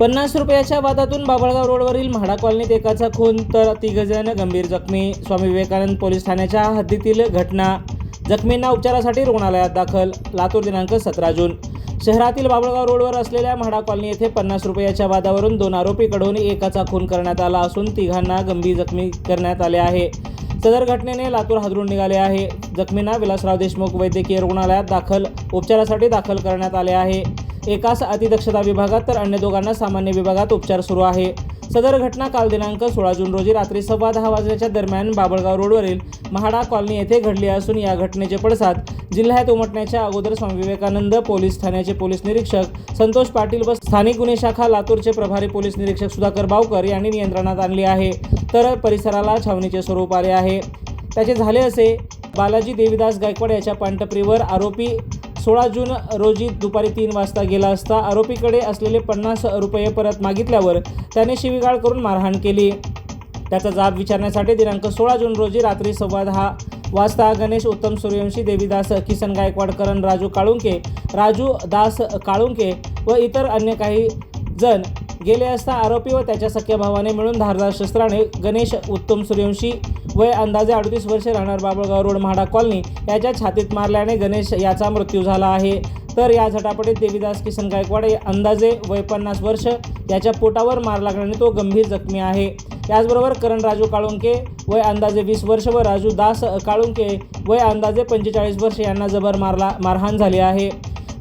पन्नास रुपयाच्या वादातून बाबळगाव रोडवरील म्हाडा कॉलनीत एकाचा खून तर तिघजण गंभीर जखमी. स्वामी विवेकानंद पोलीस ठाण्याच्या हद्दीतील घटना. जखमींना उपचारासाठी रुग्णालयात दाखल. लातूर दिनांक सतरा जून. शहरातील बाबळगाव रोडवर असलेल्या म्हाडा कॉलनी येथे पन्नास रुपयाच्या वादावरून दोन आरोपीकडून एकाचा खून करण्यात आला असून तिघांना गंभीर जखमी करण्यात आले आहे. सदर घटनेने लातूर हादरून निघाले आहे. जखमींना विलासराव देशमुख वैद्यकीय रुग्णालयात दाखल. उपचारासाठी दाखल करण्यात आले आहे. एकास अतिदक्षता विभागात तर अन्य दोघांना सामान्य विभागात उपचार सुरू आहे. सदर घटना काल दिनांक सोळा जून रोजी रात्री सव्वा दहा वाजण्याच्या दरम्यान बाबळगाव रोडवरील महाडा कॉलनी येथे घडली असून या घटनेचे पडसाद जिल्ह्यात उमटण्याच्या अगोदर स्वामी विवेकानंद पोलीस ठाण्याचे पोलीस निरीक्षक संतोष पाटील व स्थानिक गुन्हे शाखा लातूरचे प्रभारी पोलीस निरीक्षक सुधाकर बावकर यांनी नियंत्रणात आणली आहे. तर परिसराला छावणीचे स्वरूप आले आहे. त्याचे झाले असे बालाजी देवीदास गायकवाड याच्या पानटपरीवर आरोपी सोळा जून रोजी दुपारी तीन वाजता गेला असता आरोपीकडे असलेले पन्नास रुपये परत मागितल्यावर त्याने शिवीगाळ करून मारहाण केली. त्याचा जाब विचारण्यासाठी दिनांक सोळा जून रोजी रात्री सव्वा दहा वाजता गणेश उत्तम सूर्यवंशी देवीदास किसन गायकवाड करण राजू काळुंके राजू दास काळुंके व इतर अन्य काही जण गेले असता आरोपी व त्याच्या सख्या भावाने मिळून धारदार शस्त्राने गणेश उत्तम सूर्यवंशी वय अंदाजे अडतीस वर्षे राहणार बाबळगाव रोड म्हाडा कॉलनी. याच्या छातीत मारल्याने गणेश याचा मृत्यू झाला आहे. तर या झटापटीत देवीदास किसन गायकवाड अंदाजे वय पन्नास वर्ष. याच्या पोटावर मार लागल्याने तो गंभीर जखमी आहे. याचबरोबर करण राजू काळुंके वय अंदाजे वीस वर्ष व राजू दास काळुंके वय अंदाजे पंचेचाळीस वर्ष यांना जबर मारला मारहाण झाली आहे.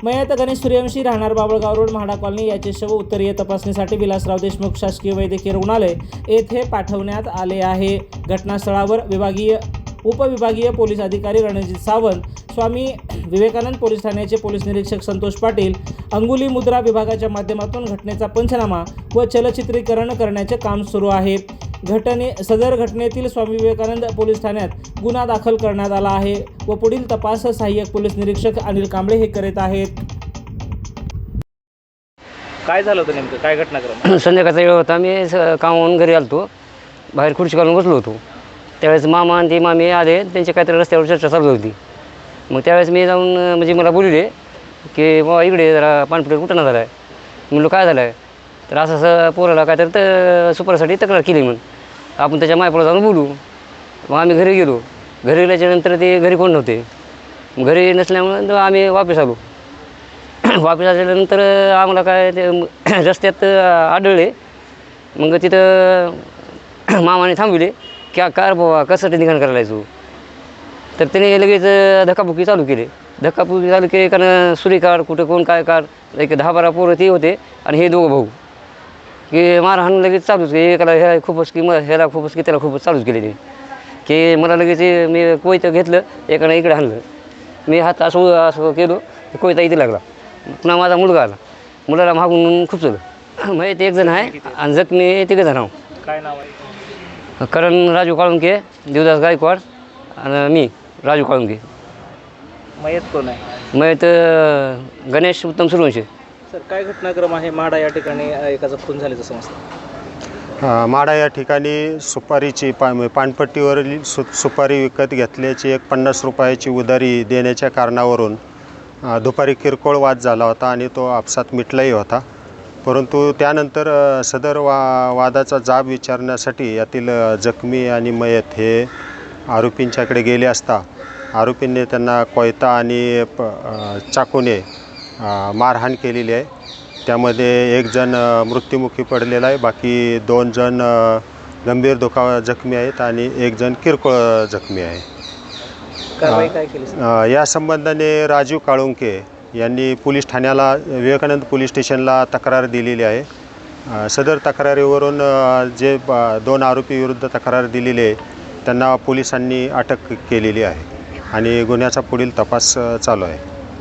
मयत गणेश सूर्यवंशी राहणार बाबळगाव रोड म्हाडा कॉलनी. याचे शव उत्तरीय तपासणीसाठी विलासराव देशमुख शासकीय वैद्यकीय रुग्णालय येथे पाठवण्यात आले आहे. घटनास्थळावर विभागीय उपविभागीय पोलीस अधिकारी रणजित सावंत स्वामी विवेकानंद पोलीस ठाण्याचे पोलीस निरीक्षक संतोष पाटील अंगुली मुद्रा विभागाच्या माध्यमातून घटनेचा पंचनामा व चलचित्रीकरण करण्याचे काम सुरू आहे. घटने सदर घटनेतील स्वामी विवेकानंद पोलीस ठाण्यात गुन्हा दाखल करण्यात आला आहे व पुढील तपास सहाय्यक पोलीस निरीक्षक अनिल कांबळे हे करीत आहेत. काय झालं होतं नेमकं? काय घटनाक्रम संध्याकाळचा वेळ होता. मी स- कामावरून घरी आलतो. बाहेर खुर्ची घालून बसलो होतो. त्यावेळेस मामा आणि ती मामी आले. त्यांची काहीतरी रस्त्यावर चर्चा चालू होती. मग त्यावेळेस मी जाऊन अं, म्हणजे मला बोलले की बाबा इकडे जरा पानपुटे कुठं झाला आहे? म्हणलं काय झालं आहे? तर असं असं पोराला काय तर सुपरसाठी तक्रार केली म्हणून. आपण त्याच्या मायपुढं जाऊन बोलू. मग आम्ही घरी गेलो. घरी गेल्याच्यानंतर ते घरी कोण नव्हते. घरी नसल्यामुळं तर आम्ही वापस आलो. वापस आल्यानंतर आम्हाला काय ते रस्त्यात आढळले. मग तिथं मामाने थांबविले की कार बाबा कशासाठी निघाण करायला तू तर त्याने लगेच धक्काबुक्की चालू केली. धक्काबुक्की चालू केली कारण सुरी कार कुठं कोण काय कार एक दहा बारा पोरं ते होते आणि हे दोघं भाऊ. की मारहाण लगेच चालूच केली. एकाला ह्या खूपच की मग ह्याला खूपच की त्याला खूपच चालूच केली ते की मला लगेच मी कोयतं घेतलं एकानं इकडे आणलं मी हात असं असं केलो की कोयता इथे लागला. पुन्हा माझा मुलगा आला. मुलाला मागून खुपचलं. मग ते एक जण आहे आणि जखमी तिघं जण आहो काय नाव आहे? करण राजू काळुंके देवदास गायकवाड आणि मी राजू काळुंके. मयत कोण आहे? मग तर गणेश उत्तम सूर्यवंशी सर काय घटनाक्रम आहे? माडा या ठिकाणी एकाचा खून झाल्याचं समजतं. माडा या ठिकाणी सुपारीची पा म्हणजे पानपट्टीवरील सु सुपारी विकत घेतल्याची एक पन्नास रुपयाची उधारी देण्याच्या कारणावरून दुपारी किरकोळ वाद झाला होता आणि तो आपसात मिटलाही होता. परंतु त्यानंतर सदर वा वादाचा जाब विचारण्यासाठी यातील जखमी आणि मयत हे आरोपींच्याकडे गेले असता आरोपींनी त्यांना कोयता आणि प चाकूने मारहाण केलेली आहे. त्यामध्ये एक जण मृत्युमुखी पडलेला आहे. बाकी दोन जण गंभीर दुखावा जखमी आहेत आणि एक जण किरकोळ जखमी आहे. या संबंधाने राजीव काळुंके यांनी पोलीस ठाण्याला विवेकानंद पोलीस स्टेशनला तक्रार दिलेली आहे. सदर तक्रारीवरून जे दोन आरोपी विरुद्ध तक्रार दिलेली आहे त्यांना पोलिसांनी अटक केलेली आहे आणि गुन्ह्याचा पुढील तपास चालू आहे.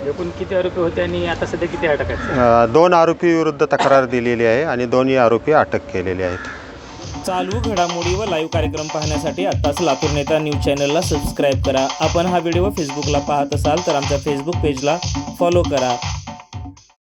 एकूण किती आरोपी होते आणि आता सध्या किती अटक आहेत? अ, दोन आरोपी विरुद्ध तक्रार दिलेली आहे आणि दोन्ही आरोपी अटक केलेले आहेत. चालू घडामोडी व लाईव्ह कार्यक्रम पाहण्यासाठी आत्ताच लातूर नेता न्यूज चॅनलला सबस्क्राईब करा. आपण हा व्हिडिओ फेसबुकला पाहत असाल तर आमच्या फेसबुक पेजला फॉलो करा.